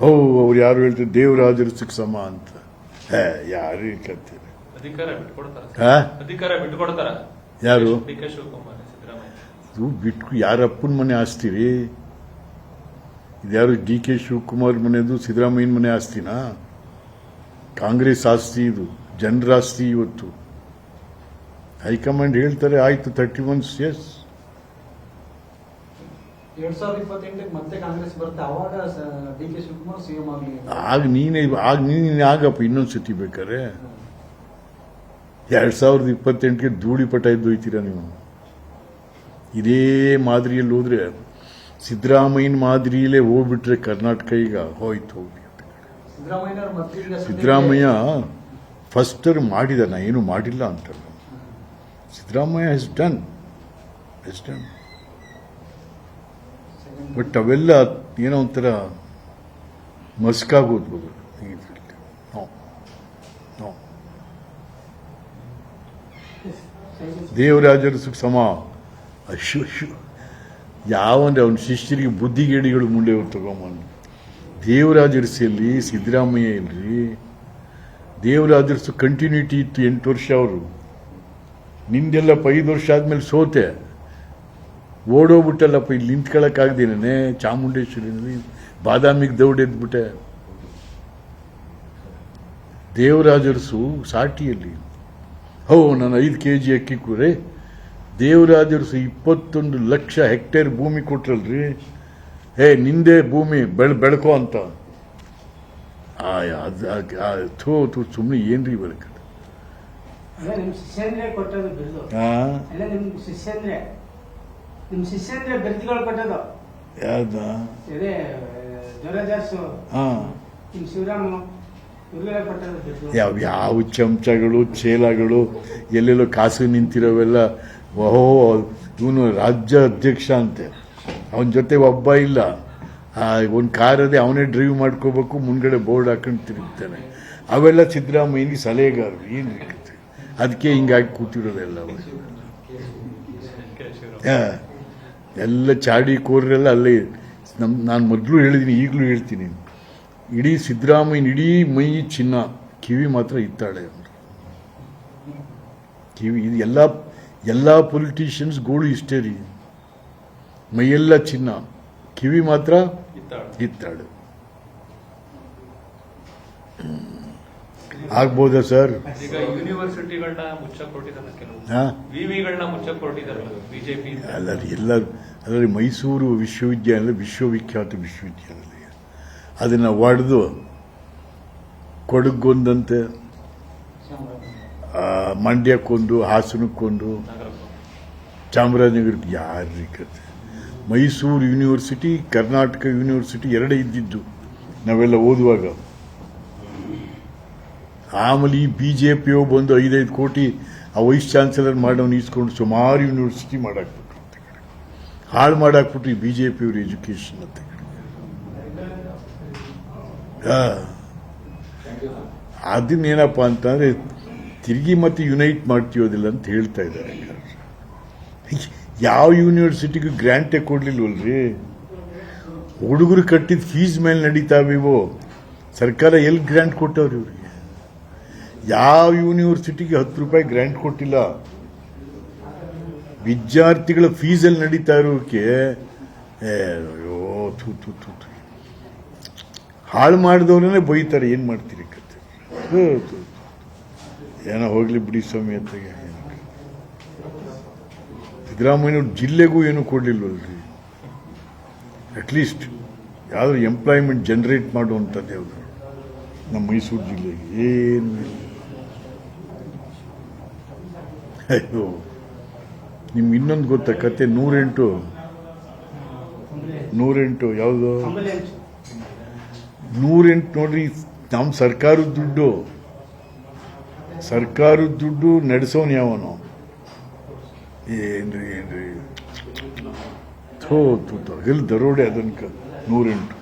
ಓ ಅವ್ರು ಯಾರು ಹೇಳ್ತಾರೆ ದೇವರಾಜರು ಸಮ ಅಂತ. ಹೇ ಯಾರು ಕೇಳ್ತೀರಿ ಹಾ? ಯಾರು? ಇದು ಬಿಟ್ಟು ಯಾರಪ್ಪನ ಮನೆ ಆಸ್ತಿರಿ? ಇದ್ಯಾರು ಡಿ ಕೆ ಶಿವಕುಮಾರ್ ಮನೆದು ಸಿದ್ದರಾಮಯ್ಯನ ಮನೆ ಆಸ್ತಿನಾ? ಕಾಂಗ್ರೆಸ್ ಆಸ್ತಿ ಇದು ಜನರ ಆಸ್ತಿ ಇವತ್ತು. ಹೈಕಮಾಂಡ್ ಹೇಳ್ತಾರೆ ಆಯ್ತು ತರ್ಟಿ ಒನ್ಸ್ ಎಸ್ ಎರಡ್ ಸಾವಿರದ ಇಪ್ಪತ್ತೆಂಟಕ್ಕೆ ಮತ್ತೆ ಕಾಂಗ್ರೆಸ್ ಬರುತ್ತೆ. ಅವಾಗ ಡಿ ಕೆ ಶಿವಕುಮಾರ್ ಸಿಎಂ ಆಗಲಿ ಆಗ ನೀನೇ ಆಗ ನೀನು ಆಗಪ್ಪ ಇನ್ನೊಂದು ಸತಿ ಬೇಕಾರೆ ಎರಡ್ ಸಾವಿರದ ಇಪ್ಪತ್ತೆಂಟಕ್ಕೆ ಧೂಳಿಪಟ ಎದ್ದು ನೀವು? ಇದೇ ಮಾದರಿಯಲ್ಲಿ ಹೋದ್ರೆ ಸಿದ್ದರಾಮಯ್ಯನ ಮಾದರಿಯಲ್ಲೇ ಹೋಗ್ಬಿಟ್ರೆ ಕರ್ನಾಟಕ ಈಗ ಹೋಯ್ತು ಹೋಗಿ ಸಿದ್ದರಾಮಯ್ಯ ಫಸ್ಟರ್ ಮಾಡಿದ ನಾ ಏನು ಮಾಡಿಲ್ಲ ಅಂತ Siddaramaiah he's done he's done but ಅವೆಲ್ಲ ಏನೋ ಒಂಥರ ಮಸ್ಕಾಗೋದು ದೇವರಾಜರ ಸುಖ ಸಮ. ಅಶು ಅಶು ಯಾವಂದ್ರೆ ಅವನ ಶಿಷ್ಯರಿಗೆ ಬುದ್ಧಿಗೇಡಿಗಳು ಮುಂಡೆ ಅವ್ರು ತಗೊಂಬಂದು ದೇವರಾಜರ್ಸಿಯಲ್ಲಿ ಸಿದ್ದರಾಮಯ್ಯ ಇಲ್ರಿ. ದೇವರಾಜರ್ಸು ಕಂಟಿನ್ಯೂಟಿ ಇತ್ತು ಎಂಟು ವರ್ಷ ಅವರು. ನಿಂದೆಲ್ಲ ಐದು ವರ್ಷ ಆದಮೇಲೆ ಸೋತೆ. ಓಡೋಗ್ಬಿಟ್ಟಲ್ಲಪ್ಪ ಇಲ್ಲಿ ನಿಂತ್ಕೊಳ್ಳೋಕ್ಕಾಗ್ದೇನೆ ಚಾಮುಂಡೇಶ್ವರಿನಲ್ಲಿ ಬಾದಾಮಿಗೆ ದೌಡೆದ್ಬಿಟ್ಟೆ ದೇವರಾಜರಸು ಸಾಟಿಯಲ್ಲಿ ಹೋ ನಾನು ಐದು ಕೆ ಜಿ ಅಕ್ಕಿ ಕೂರೆ ದೇವರಾಜರ್ಸು ಇಪ್ಪತ್ತೊಂದು ಲಕ್ಷ ಹೆಕ್ಟೇರ್ ಭೂಮಿ ಕೊಟ್ರಲ್ರಿ? ಹೇ ನಿಂದೆ ಭೂಮಿ ಬೆಳ್ ಬೆಳ್ಕೋ ಅಂತ. ಥೋ ಥೂ ಸುಮ್ಮನೆ ಏನ್ರಿ ಬೆಳಕ ಅಲ್ಲ ನಿಮ್ ಶಿಷ್ಯಂದ್ರೆ ಬೆರ್ತಿಗಳು ನಿಮ್ ಕೊಟ್ಟದು ಇದೇ ಹಾ. ಶಿವರಾಮ ಇವ್ರಿಗೆಲ್ಲ ಯಾವ ಯಾವ ಚಮಚಗಳು ಚೇಲಗಳು ಎಲ್ಲೆಲ್ಲೋ ಕಾಸು ನಿಂತಿರೋವೆಲ್ಲ ಓಹೋ ಇವನು ರಾಜ್ಯ ಅಧ್ಯಕ್ಷ ಅಂತೆ. ಅವನ ಜೊತೆ ಒಬ್ಬ ಇಲ್ಲ. ಒಂದು ಕಾರ್ ಅದೇ ಅವನೇ ಡ್ರೈವ್ ಮಾಡ್ಕೋಬೇಕು ಮುಂದ್ಗಡೆ ಬೋರ್ಡ್ ಹಾಕೊಂಡು ತಿರುಗ್ತಾನೆ. ಅವೆಲ್ಲ ಸಿದ್ದರಾಮಯ್ಯನಿಗೆ ಸಲಹೆಗಾರರು ಏನು ಅದಕ್ಕೆ ಹಿಂಗಾಗಿ ಕೂತಿರೋದೆಲ್ಲ ಅವರು. ಎಲ್ಲ ಚಾಡಿ ಕೋರ್ರೆಲ್ಲ ಅಲ್ಲೇ ನಮ್ಮ ನಾನು ಮೊದಲು ಹೇಳಿದ್ದೀನಿ ಈಗಲೂ ಹೇಳ್ತೀನಿ. ಇಡೀ ಸಿದ್ದರಾಮಯ್ಯನ ಇಡೀ ಮೈ ಚಿನ್ನ ಕಿವಿ ಮಾತ್ರ ಇತ್ತಾಳೆ ಅವರು ಕಿವಿ ಇದು ಎಲ್ಲ ಎಲ್ಲ ಪೊಲಿಟಿಷಿಯನ್ಸ್ ಗೋಳು ಇಷ್ಟೇ ರೀ. ಮೈಯೆಲ್ಲ ಚಿನ್ನ ಕಿವಿ ಮಾತ್ರ ಇತ್ತಾಳೆ. ಆಗ್ಬೋದಾ ಸರ್? ಈಗ ಯೂನಿವರ್ಸಿಟಿಗಳನ್ನ ಕೆಲವು. ಹಾ. ವಿವಿಗಳನ್ನ ಮುಚ್ಚಕ್ ಬಿಜೆಪಿ ಅಲ್ಲ ಎಲ್ಲ ಅದರಲ್ಲಿ ಮೈಸೂರು ವಿಶ್ವವಿದ್ಯಾಲಯ ವಿಶ್ವವಿಖ್ಯಾತ ವಿಶ್ವವಿದ್ಯಾಲಯ. ಅದನ್ನು ಒಡೆದು ಕೊಡಗೊಂದಂತೆ ಮಂಡ್ಯಕ್ಕೊಂದು ಹಾಸನಕ್ಕೊಂದು ಚಾಮರಾಜನಗರಕ್ಕೆ ಯಾರಿ ಕತೆ ಮೈಸೂರು ಯೂನಿವರ್ಸಿಟಿ ಕರ್ನಾಟಕ ಯೂನಿವರ್ಸಿಟಿ ಎರಡೇ ಇದ್ದಿದ್ದು ನಾವೆಲ್ಲ ಓದುವಾಗ. ಆಮೇಲೆ ಈ ಬಿ ಜೆ ಪಿಯು ಬಂದು ಐದೈದು ಕೋಟಿ ಆ ವೈಸ್ ಚಾನ್ಸಲರ್ ಮಾಡೋನು ಈಸ್ಕೊಂಡು ಸುಮಾರು ಯೂನಿವರ್ಸಿಟಿ ಮಾಡಾಕ್ಬಿಟ್ರು ಅಂತ ಹಾಳು ಮಾಡಾಕ್ಬಿಟ್ರು ಈ ಬಿ ಜೆ ಪಿಯವ್ರ ಎಜುಕೇಶನ್ ಅಂತ. ಅದನ್ನೇನಪ್ಪ ಅಂತಂದ್ರೆ ತಿರುಗಿ ಮತ್ತೆ ಯುನೈಟ್ ಮಾಡ್ತೀಯೋದಿಲ್ಲ ಅಂತ ಹೇಳ್ತಾ ಇದ್ದಾರೆ ಯಾವ ಯೂನಿವರ್ಸಿಟಿಗೂ ಗ್ರ್ಯಾಂಟೇ ಕೊಡ್ಲಿಲ್ವಲ್ರಿ? ಹುಡುಗರು ಕಟ್ಟಿದ ಫೀಸ್ ಮೇಲೆ ನಡೀತಾವಿವೋ ಸರ್ಕಾರ ಎಲ್ಲಿ ಗ್ರ್ಯಾಂಟ್ ಕೊಟ್ಟವ್ರಿ ಇವ್ರಿಗೆ? ಯಾವ ಯೂನಿವರ್ಸಿಟಿಗೆ ಹತ್ತು ರೂಪಾಯಿ ಗ್ರ್ಯಾಂಟ್ ಕೊಟ್ಟಿಲ್ಲ ವಿದ್ಯಾರ್ಥಿಗಳ ಫೀಸಲ್ಲಿ ನಡೀತಾ ಇರೋಕೆ ಏ, ಅಯ್ಯೋ ಥೂ ಥೂ ಥೂ ಥೂ. ಹಾಳು ಮಾಡಿದವ್ರನ್ನೇ ಬೈತಾರೆ ಏನು ಮಾಡ್ತೀರಿ ಕತೆ. ಏನೋ ಹೋಗಲಿ ಬಿಡಿ ಸ್ವಾಮಿ ಅಂತ ಸಿದ್ದರಾಮಯ್ಯ ಜಿಲ್ಲೆಗೂ ಏನು ಕೊಡಲಿಲ್ವಲ್ರಿ ಅಟ್ಲೀಸ್ಟ್ ಯಾವ್ದು ಎಂಪ್ಲಾಯ್ಮೆಂಟ್ ಜನರೇಟ್ ಮಾಡುವಂಥದ್ದು ಯಾವುದು ನಮ್ಮ ಮೈಸೂರು ಜಿಲ್ಲೆಗೆ ಏನು ಇಲ್ಲ. ಅಯ್ಯೋ ನಿಮ್ಗೆ ಇನ್ನೊಂದು ಗೊತ್ತಾ, ಕತೆ ನೂರೆಂಟು. ನೂರೆಂಟು, ಯಾವುದು? ನೂರೆಂಟು ನೋಡ್ರಿ ನಮ್ಮ ಸರ್ಕಾರದ ದುಡ್ಡು. ಸರ್ಕಾರದ ದುಡ್ಡು ನಡೆಸೋನು ಯಾವನು? ಏನ್ರಿ ಏನ್ರಿ? ಥೋ ಥೋ ಎಲ್ಲಿ ದರೋಡೆ ಅದನ್ಕ, ನೂರೆಂಟು.